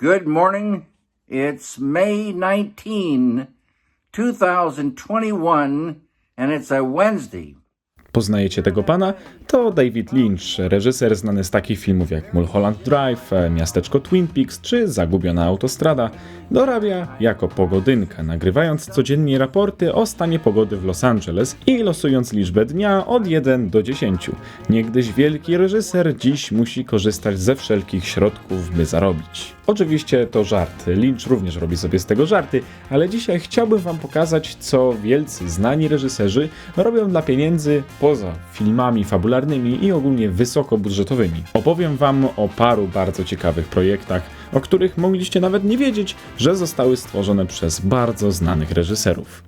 Good morning. It's May 19, 2021, and it's a Wednesday. Poznajecie tego pana? To David Lynch, reżyser znany z takich filmów jak Mulholland Drive, Miasteczko Twin Peaks czy Zagubiona Autostrada. Dorabia jako pogodynka, nagrywając codziennie raporty o stanie pogody w Los Angeles i losując liczbę dnia od 1 do 10. Niegdyś wielki reżyser dziś musi korzystać ze wszelkich środków, by zarobić. Oczywiście to żart. Lynch również robi sobie z tego żarty, ale dzisiaj chciałbym wam pokazać, co wielcy, znani reżyserzy robią dla pieniędzy poza filmami fabularnymi i ogólnie wysokobudżetowymi. Opowiem wam o paru bardzo ciekawych projektach, o których mogliście nawet nie wiedzieć, że zostały stworzone przez bardzo znanych reżyserów.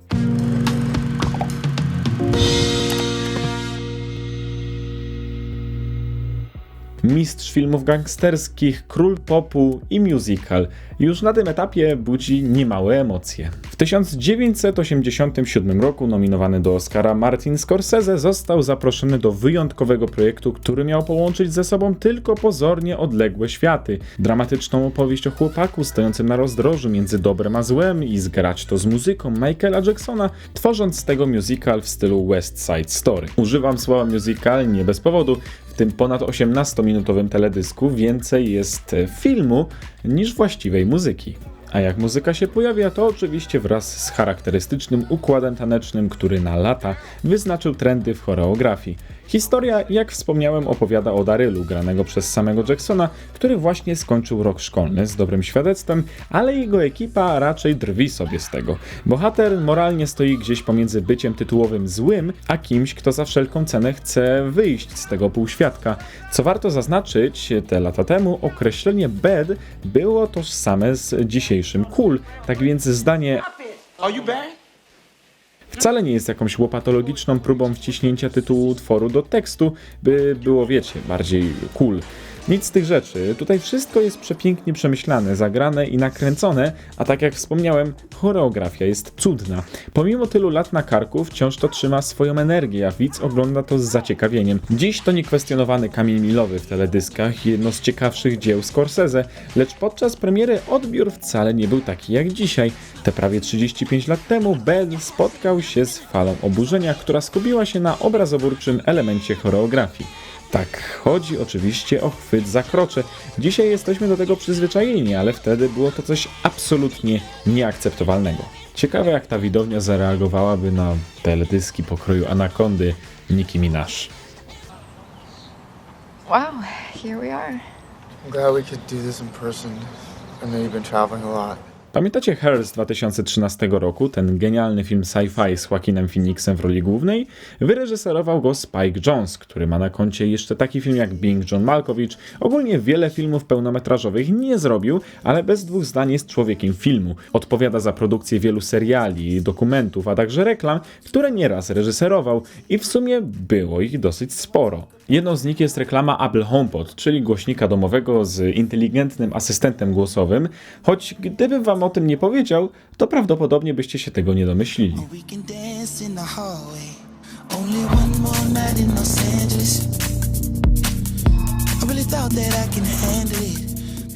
Mistrz filmów gangsterskich, król popu i musical już na tym etapie budzi niemałe emocje. W 1987 roku nominowany do Oscara Martin Scorsese został zaproszony do wyjątkowego projektu, który miał połączyć ze sobą tylko pozornie odległe światy. Dramatyczną opowieść o chłopaku stojącym na rozdrożu między dobrem a złem i zgrać to z muzyką Michaela Jacksona, tworząc z tego musical w stylu West Side Story. Używam słowa musical nie bez powodu. W tym ponad 18-minutowym teledysku więcej jest filmu niż właściwej muzyki. A jak muzyka się pojawia, to oczywiście wraz z charakterystycznym układem tanecznym, który na lata wyznaczył trendy w choreografii. Historia, jak wspomniałem, opowiada o Darylu, granego przez samego Jacksona, który właśnie skończył rok szkolny z dobrym świadectwem, ale jego ekipa raczej drwi sobie z tego. Bohater moralnie stoi gdzieś pomiędzy byciem tytułowym złym, a kimś, kto za wszelką cenę chce wyjść z tego półświadka. Co warto zaznaczyć, te lata temu określenie bad było tożsame z dzisiejszym cool, tak więc zdanie Are you bad? Wcale nie jest jakąś łopatologiczną próbą wciśnięcia tytułu utworu do tekstu, by było, wiecie, bardziej cool. Nic z tych rzeczy. Tutaj wszystko jest przepięknie przemyślane, zagrane i nakręcone, a tak jak wspomniałem, choreografia jest cudna. Pomimo tylu lat na karku, wciąż to trzyma swoją energię, a widz ogląda to z zaciekawieniem. Dziś to niekwestionowany kamień milowy w teledyskach jedno z ciekawszych dzieł Scorsese, lecz podczas premiery odbiór wcale nie był taki jak dzisiaj. Te prawie 35 lat temu Bell spotkał się z falą oburzenia, która skupiła się na obrazoburczym elemencie choreografii. Tak, chodzi oczywiście o chwyt za krocze. Dzisiaj jesteśmy do tego przyzwyczajeni, ale wtedy było to coś absolutnie nieakceptowalnego. Ciekawe jak ta widownia zareagowałaby na teledyski pokroju Anakondy Nicki Minaj. Wow, here we are. I'm glad we could do this in person. I know you've been traveling a lot. Pamiętacie Her z 2013 roku, ten genialny film sci-fi z Joaquinem Phoenixem w roli głównej? Wyreżyserował go Spike Jonze, który ma na koncie jeszcze taki film jak Bing John Malkovich. Ogólnie wiele filmów pełnometrażowych nie zrobił, ale bez dwóch zdań jest człowiekiem filmu. Odpowiada za produkcję wielu seriali, dokumentów, a także reklam, które nieraz reżyserował i w sumie było ich dosyć sporo. Jedną z nich jest reklama Apple HomePod, czyli głośnika domowego z inteligentnym asystentem głosowym, choć gdybym wam o tym nie powiedział, to prawdopodobnie byście się tego nie domyślili. I really thought that I can handle it.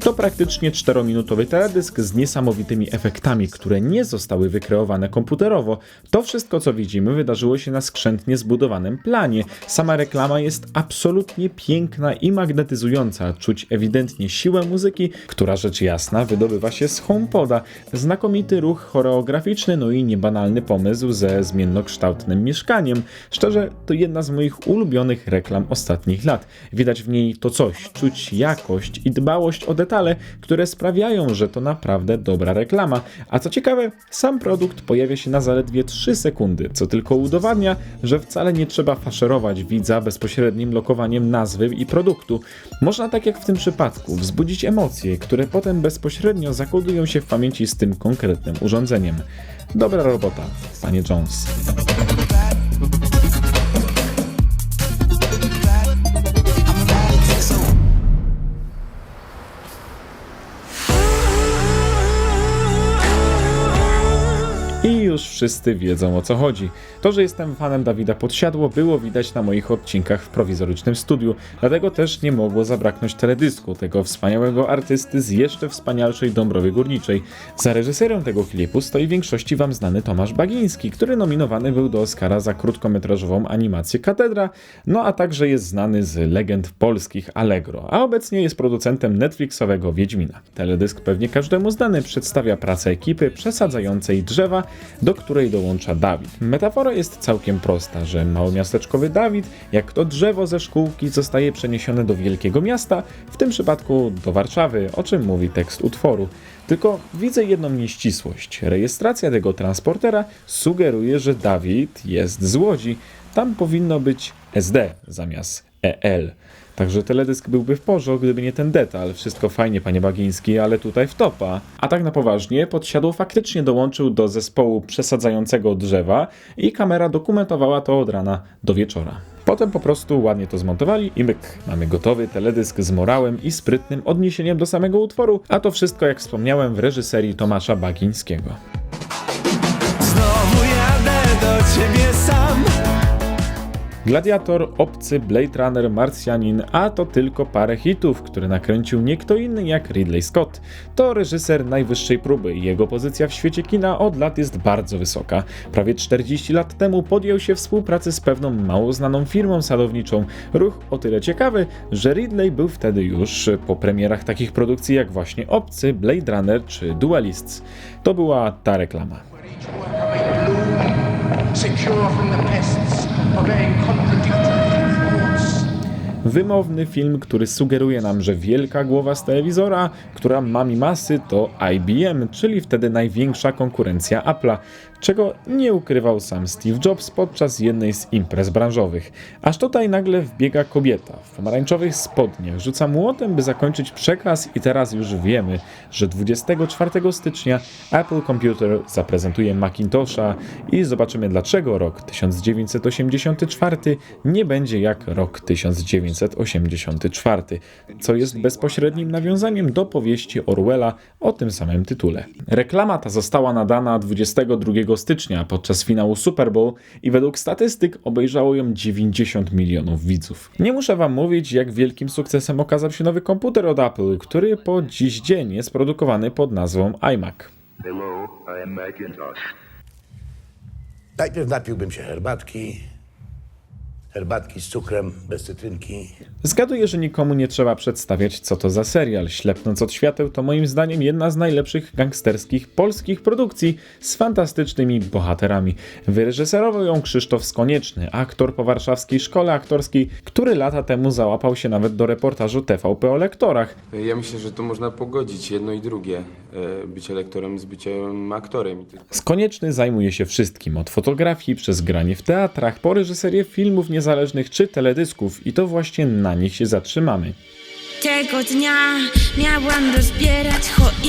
To praktycznie 4-minutowy teledysk z niesamowitymi efektami, które nie zostały wykreowane komputerowo. To wszystko, co widzimy, wydarzyło się na skrzętnie zbudowanym planie. Sama reklama jest absolutnie piękna i magnetyzująca. Czuć ewidentnie siłę muzyki, która rzecz jasna wydobywa się z HomePoda. Znakomity ruch choreograficzny, no i niebanalny pomysł ze zmiennokształtnym mieszkaniem. Szczerze, to jedna z moich ulubionych reklam ostatnich lat. Widać w niej to coś, czuć jakość i dbałość o detale, które sprawiają, że to naprawdę dobra reklama. A co ciekawe, sam produkt pojawia się na zaledwie 3 sekundy, co tylko udowadnia, że wcale nie trzeba faszerować widza bezpośrednim lokowaniem nazwy i produktu. Można tak jak w tym przypadku wzbudzić emocje, które potem bezpośrednio zakodują się w pamięci z tym konkretnym urządzeniem. Dobra robota, panie Jones. Już wszyscy wiedzą o co chodzi. To, że jestem fanem Dawida Podsiadło było widać na moich odcinkach w prowizorycznym studiu, dlatego też nie mogło zabraknąć teledysku tego wspaniałego artysty z jeszcze wspanialszej Dąbrowy Górniczej. Za reżyserem tego klipu stoi większości wam znany Tomasz Bagiński, który nominowany był do Oscara za krótkometrażową animację Katedra, no a także jest znany z legend polskich Allegro, a obecnie jest producentem Netflixowego Wiedźmina. Teledysk pewnie każdemu znany przedstawia pracę ekipy przesadzającej drzewa, do której dołącza Dawid. Metafora jest całkiem prosta, że małomiasteczkowy Dawid, jak to drzewo ze szkółki, zostaje przeniesione do wielkiego miasta, w tym przypadku do Warszawy, o czym mówi tekst utworu. Tylko widzę jedną nieścisłość. Rejestracja tego transportera sugeruje, że Dawid jest z Łodzi. Tam powinno być SD zamiast EL. Także teledysk byłby w porządku, gdyby nie ten detal. Wszystko fajnie, panie Bagiński, ale tutaj w topa. A tak na poważnie, podsiadło faktycznie dołączył do zespołu przesadzającego drzewa i kamera dokumentowała to od rana do wieczora. Potem po prostu ładnie to zmontowali i myk. Mamy gotowy teledysk z morałem i sprytnym odniesieniem do samego utworu, a to wszystko, jak wspomniałem, w reżyserii Tomasza Bagińskiego. Gladiator, Obcy, Blade Runner, Marsjanin, a to tylko parę hitów, które nakręcił nie kto inny jak Ridley Scott. To reżyser najwyższej próby i jego pozycja w świecie kina od lat jest bardzo wysoka. Prawie 40 lat temu podjął się współpracy z pewną mało znaną firmą sadowniczą. Ruch o tyle ciekawy, że Ridley był wtedy już po premierach takich produkcji jak właśnie Obcy, Blade Runner czy Dualists. To była ta reklama. secure from the pests, obeying confidence. Wymowny film, który sugeruje nam, że wielka głowa z telewizora, która ma masy, to IBM, czyli wtedy największa konkurencja Apple'a, czego nie ukrywał sam Steve Jobs podczas jednej z imprez branżowych. Aż tutaj nagle wbiega kobieta w pomarańczowych spodniach, rzuca młotem, by zakończyć przekaz i teraz już wiemy, że 24 stycznia Apple Computer zaprezentuje Macintosha i zobaczymy dlaczego rok 1984 nie będzie jak rok 1984, co jest bezpośrednim nawiązaniem do powieści Orwella o tym samym tytule. Reklama ta została nadana 22 stycznia podczas finału Super Bowl i według statystyk obejrzało ją 90 milionów widzów. Nie muszę wam mówić, jak wielkim sukcesem okazał się nowy komputer od Apple, który po dziś dzień jest produkowany pod nazwą iMac. Hello, I am Macintosh. Najpierw napiłbym się herbatki. Herbatki z cukrem, bez cytrynki. Zgaduję, że nikomu nie trzeba przedstawiać, co to za serial. Ślepnąc od świateł to moim zdaniem jedna z najlepszych gangsterskich polskich produkcji z fantastycznymi bohaterami. Wyreżyserował ją Krzysztof Skonieczny, aktor po warszawskiej szkole aktorskiej, który lata temu załapał się nawet do reportażu TVP o lektorach. Ja myślę, że to można pogodzić jedno i drugie. E, Bycie lektorem z byciem aktorem. Skonieczny zajmuje się wszystkim, od fotografii przez granie w teatrach, po reżyserię filmów niezależnych czy teledysków i to właśnie na nich się zatrzymamy. Tego dnia miałam rozbierać choinkę.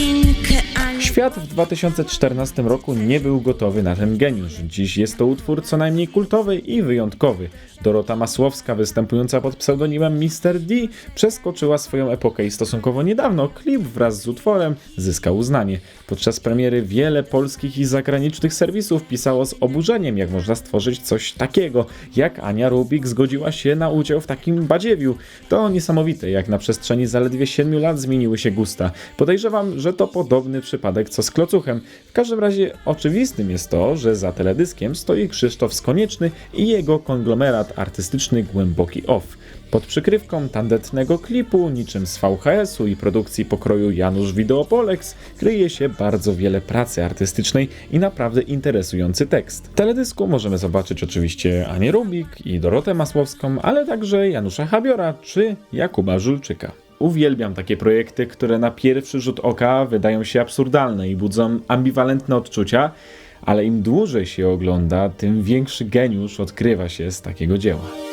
Świat w 2014 roku nie był gotowy na ten geniusz. Dziś jest to utwór co najmniej kultowy i wyjątkowy. Dorota Masłowska, występująca pod pseudonimem Mr. D, przeskoczyła swoją epokę i stosunkowo niedawno klip wraz z utworem zyskał uznanie. Podczas premiery wiele polskich i zagranicznych serwisów pisało z oburzeniem, jak można stworzyć coś takiego, jak Ania Rubik zgodziła się na udział w takim badziewiu. To niesamowite, jak na przestrzeni zaledwie 7 lat zmieniły się gusta. Podejrzewam, że to podobny przypadek co z Klocuchem. W każdym razie oczywistym jest to, że za teledyskiem stoi Krzysztof Skonieczny i jego konglomerat artystyczny Głęboki Off. Pod przykrywką tandetnego klipu, niczym z VHS-u i produkcji pokroju Janusz Wideopolex, kryje się bardzo wiele pracy artystycznej i naprawdę interesujący tekst. W teledysku możemy zobaczyć oczywiście Anię Rubik i Dorotę Masłowską, ale także Janusza Habiora czy Jakuba Żulczyka. Uwielbiam takie projekty, które na pierwszy rzut oka wydają się absurdalne i budzą ambiwalentne odczucia, ale im dłużej się ogląda, tym większy geniusz odkrywa się z takiego dzieła.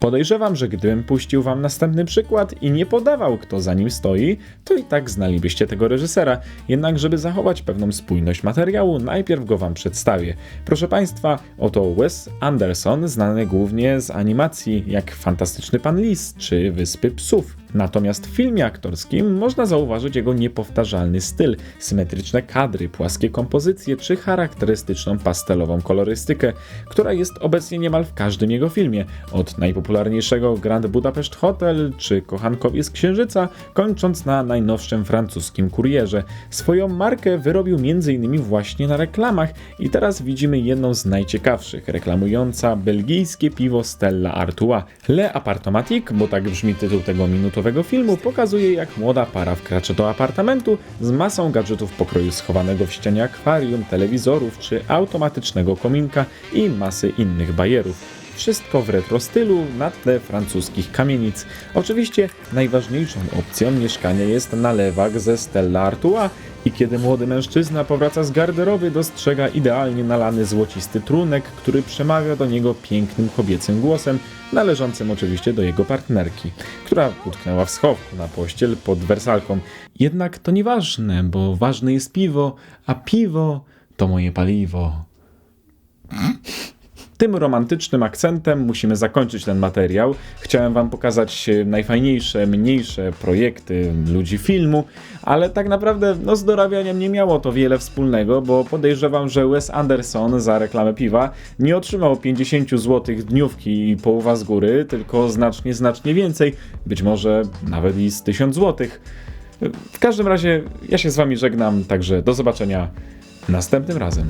Podejrzewam, że gdybym puścił wam następny przykład i nie podawał, kto za nim stoi, to i tak znalibyście tego reżysera. Jednak, żeby zachować pewną spójność materiału, najpierw go wam przedstawię. Proszę Państwa, oto Wes Anderson, znany głównie z animacji jak Fantastyczny Pan Lis czy Wyspy Psów. Natomiast w filmie aktorskim można zauważyć jego niepowtarzalny styl, symetryczne kadry, płaskie kompozycje czy charakterystyczną pastelową kolorystykę, która jest obecnie niemal w każdym jego filmie, od najpopularniejszego Grand Budapest Hotel czy Kochankowie z Księżyca, kończąc na najnowszym francuskim kurierze. Swoją markę wyrobił m.in. właśnie na reklamach i teraz widzimy jedną z najciekawszych, reklamująca belgijskie piwo Stella Artois. Le Appartomatique, bo tak brzmi tytuł tego minutowego filmu, pokazuje jak młoda para wkracza do apartamentu z masą gadżetów pokroju schowanego w ścianie akwarium, telewizorów czy automatycznego kominka i masy innych bajerów. Wszystko w retro stylu na tle francuskich kamienic. Oczywiście najważniejszą opcją mieszkania jest nalewak ze Stella Artois i kiedy młody mężczyzna powraca z garderoby, dostrzega idealnie nalany złocisty trunek, który przemawia do niego pięknym kobiecym głosem, należącym oczywiście do jego partnerki, która utknęła w schowku na pościel pod wersalką. Jednak to nieważne, bo ważne jest piwo, a piwo to moje paliwo. Tym romantycznym akcentem musimy zakończyć ten materiał. Chciałem Wam pokazać e, najfajniejsze, mniejsze projekty ludzi filmu, ale tak naprawdę no, z dorabianiem nie miało to wiele wspólnego, bo podejrzewam, że Wes Anderson za reklamę piwa nie otrzymał 50 zł dniówki i połowa z góry, tylko znacznie, znacznie więcej, być może nawet i z 1000 zł. W każdym razie ja się z Wami żegnam, także do zobaczenia następnym razem.